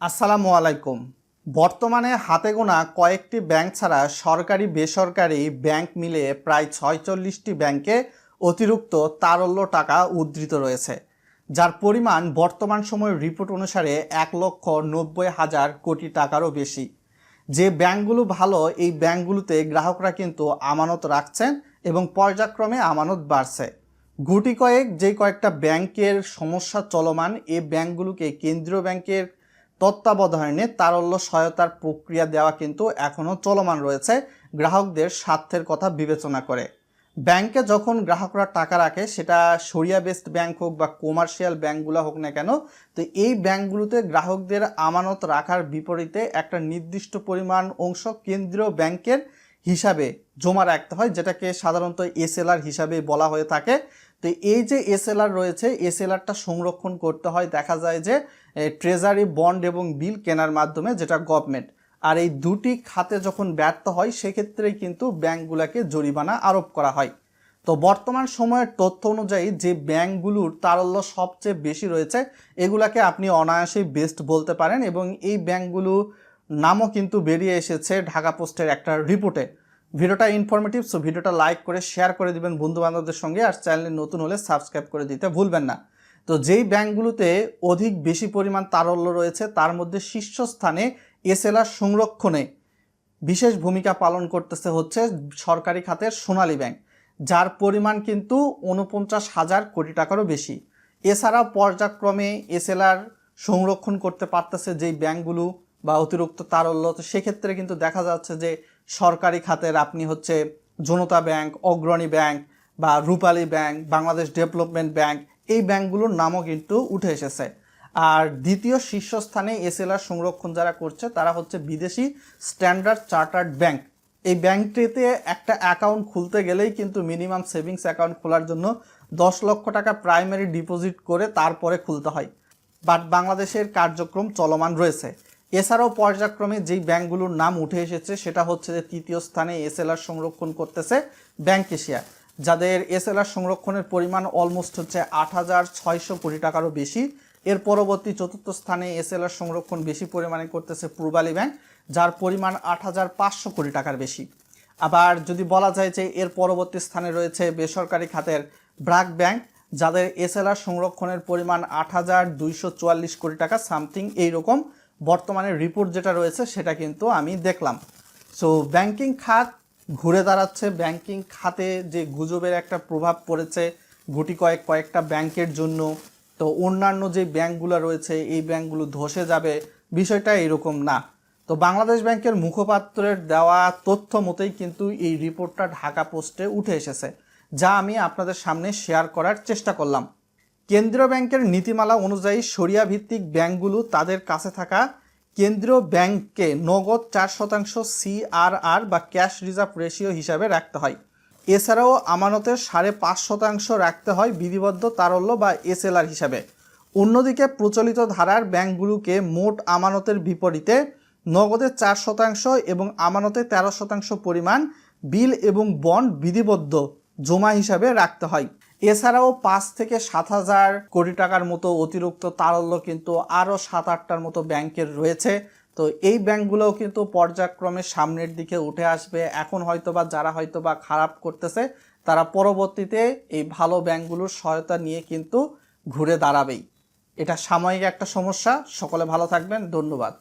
আসসালামু আলাইকুম। বর্তমানে হাতে গোনা কয়েকটি ব্যাংক ছাড়া সরকারি বেসরকারি ব্যাংক মিলে প্রায় ছয়চল্লিশটি ব্যাংকে অতিরিক্ত তারল্য টাকা উদ্ধৃত রয়েছে, যার পরিমাণ বর্তমান সময়ের রিপোর্ট অনুসারে এক লক্ষ নব্বই হাজার কোটি টাকারও বেশি। যে ব্যাংকগুলো ভালো, এই ব্যাংকগুলোতে গ্রাহকরা কিন্তু আমানত রাখছেন এবং পর্যায়ক্রমে আমানত বাড়ছে। গুটি কয়েক যে কয়েকটা ব্যাংকের সমস্যা চলমান, এ ব্যাংকগুলোকে কেন্দ্রীয় ব্যাংকের তত্ত্বাবধানে তারল্য সহায়তার প্রক্রিয়া দেওয়া কিন্তু এখনও চলমান রয়েছে। গ্রাহকদের স্বার্থের কথা বিবেচনা করে। ব্যাংকে যখন গ্রাহকরা টাকা রাখে, সেটা সরিয়া বেসড ব্যাংক হোক বা কমার্শিয়াল ব্যাংকগুলো হোক না কেন, তো এই ব্যাংকগুলোতে গ্রাহকদের আমানত রাখার বিপরীতে একটা নির্দিষ্ট পরিমাণ অংশ কেন্দ্রীয় ব্যাংকের হিসাবে জমা রাখতে হয়, যেটাকে সাধারণত এসএলআর হিসাবে বলা হয়ে থাকে। তো এই যে এসএলআর রয়েছে, এসএলআরটা সংরক্ষণ করতে হয়। দেখা যায় যে ট্রেজারি বন্ড এবং বিল কেনার মাধ্যমে যেটা গভর্নমেন্ট আর এই দুটি খাতে যখন ব্যর্থ হয়, সেক্ষেত্রেই কিন্তু ব্যাংকগুলোকে জরিমানা আরোপ করা হয়। তো বর্তমান সময়ের তথ্য অনুযায়ী যে ব্যাংকগুলোর তারল্য সবচেয়ে বেশি রয়েছে, এগুলাকে আপনি অনায়াসেই বেস্ট বলতে পারেন এবং এই ব্যাংকগুলো নামও কিন্তু বেরিয়ে এসেছে ঢাকা পোস্টের একটা রিপোর্টে ভিডিওটা ইনফরমেটিভ সো ভিডিওটা লাইক করে শেয়ার করে দিবেন বন্ধু বান্ধবদের সঙ্গে আর চ্যানেলে নতুন হলে সাবস্ক্রাইব করে দিতে ভুলবেন না। তো যেই ব্যাংকগুলোতে অধিক বেশি পরিমাণ তারল্য রয়েছে, তার মধ্যে শীর্ষস্থানে এসএলআর সংরক্ষণে বিশেষ ভূমিকা পালন করতেছে হচ্ছে সরকারি খাতের সোনালী ব্যাংক, যার পরিমাণ কিন্তু উনপঞ্চাশ হাজার কোটি টাকারও বেশি। এছাড়াও পর্যায়ক্রমে এসএলআর সংরক্ষণ করতে পারতেছে যেই ব্যাংকগুলো বা অতিরিক্ত তারল্য, তো সেক্ষেত্রে কিন্তু দেখা যাচ্ছে যে সরকারি খাতের আপনি হচ্ছে জনতা ব্যাংক, অগ্রণী ব্যাংক বা Rupali bank, Bangladesh development bank, এই ব্যাংকগুলোর নামও কিন্তু উঠে এসেছে। আর দ্বিতীয় শীর্ষস্থানে এসএলআর সংরক্ষণ যারা করছে, তারা হচ্ছে বিদেশি স্ট্যান্ডার্ড চার্টার্ড ব্যাংক। এই ব্যাংকটিতে একটা অ্যাকাউন্ট খুলতে গেলেই কিন্তু মিনিমাম সেভিংস অ্যাকাউন্ট খোলার জন্য দশ লক্ষ টাকা প্রাইমারি ডিপোজিট করে তারপরে খুলতে হয়। বাট বাংলাদেশের কার্যক্রম চলমান রয়েছে। এছাড়াও পর্যায়ক্রমে যেই ব্যাংকগুলোর নাম উঠে এসেছে, সেটা হচ্ছে যে তৃতীয় স্থানে এসএলআর সংরক্ষণ করতেছে ব্যাংক এশিয়া। যাদের এসএলআর সংরক্ষণের পরিমাণ অলমোস্ট হচ্ছে আট হাজার ছয়শো কোটি টাকারও বেশি। এর পরবর্তী চতুর্থ স্থানে এসএলআর সংরক্ষণ বেশি পরিমাণে করতেছে পূর্বালী ব্যাংক, যার পরিমাণ আট হাজার পাঁচশো কোটি টাকার বেশি। আবার যদি বলা যায় যে এর পরবর্তী স্থানে রয়েছে বেসরকারি খাতের ব্রাক ব্যাংক, যাদের এসএলআর সংরক্ষণের পরিমাণ আট হাজার দুইশো চুয়াল্লিশ কোটি টাকা, সামথিং এইরকম বর্তমানে রিপোর্ট যেটা রয়েছে সেটা কিন্তু আমি দেখলাম। সো ব্যাংকিং খাত ঘুরে দাঁড়াচ্ছে। ব্যাংকিং খাতে যে গুজবের একটা প্রভাব পড়েছে গুটি কয়েক কয়েকটা ব্যাংকের জন্য, তো অন্যান্য যে ব্যাংকগুলো রয়েছে এই ব্যাংকগুলো ধসে যাবে। বিষয়টা এরকম না। তো বাংলাদেশ ব্যাংকের মুখপাত্রের দেওয়া তথ্য মতোই কিন্তু এই রিপোর্টটা ঢাকা পোস্টে উঠে এসেছে, যা আমি আপনাদের সামনে শেয়ার করার চেষ্টা করলাম। কেন্দ্রীয় ব্যাংকের নীতিমালা অনুযায়ী সরিয়া ভিত্তিক ব্যাংকগুলো তাদের কাছে থাকা কেন্দ্রীয় ব্যাংককে নগদ চার শতাংশ সিআরআর বা ক্যাশ রিজার্ভ রেশিও হিসাবে রাখতে হয়। এছাড়াও আমানতের সাড়ে পাঁচ শতাংশ রাখতে হয় বিধিবদ্ধ তারল্য বা এসএলআর হিসাবে। অন্যদিকে প্রচলিত ধারার ব্যাংকগুলোকে মোট আমানতের বিপরীতে নগদের চার শতাংশ এবং আমানতে তেরো শতাংশ পরিমাণ বিল এবং বন্ড বিধিবদ্ধ জমা হিসাবে রাখতে হয়। এছাড়াও পাঁচ থেকে সাত হাজার কোটি টাকার মতো অতিরিক্ত তারল্য কিন্তু আরও সাত আটটার মতো ব্যাংকের রয়েছে। তো এই ব্যাংকগুলোও কিন্তু পর্যায়ক্রমে সামনের দিকে উঠে আসবে। এখন হয়তোবা যারা হয়তোবা খারাপ করতেছে, তারা পরবর্তীতে এই ভালো ব্যাংকগুলোর সহায়তা নিয়ে কিন্তু ঘুরে দাঁড়াবেই। এটা সাময়িক একটা সমস্যা। সকলে ভালো থাকবেন। ধন্যবাদ।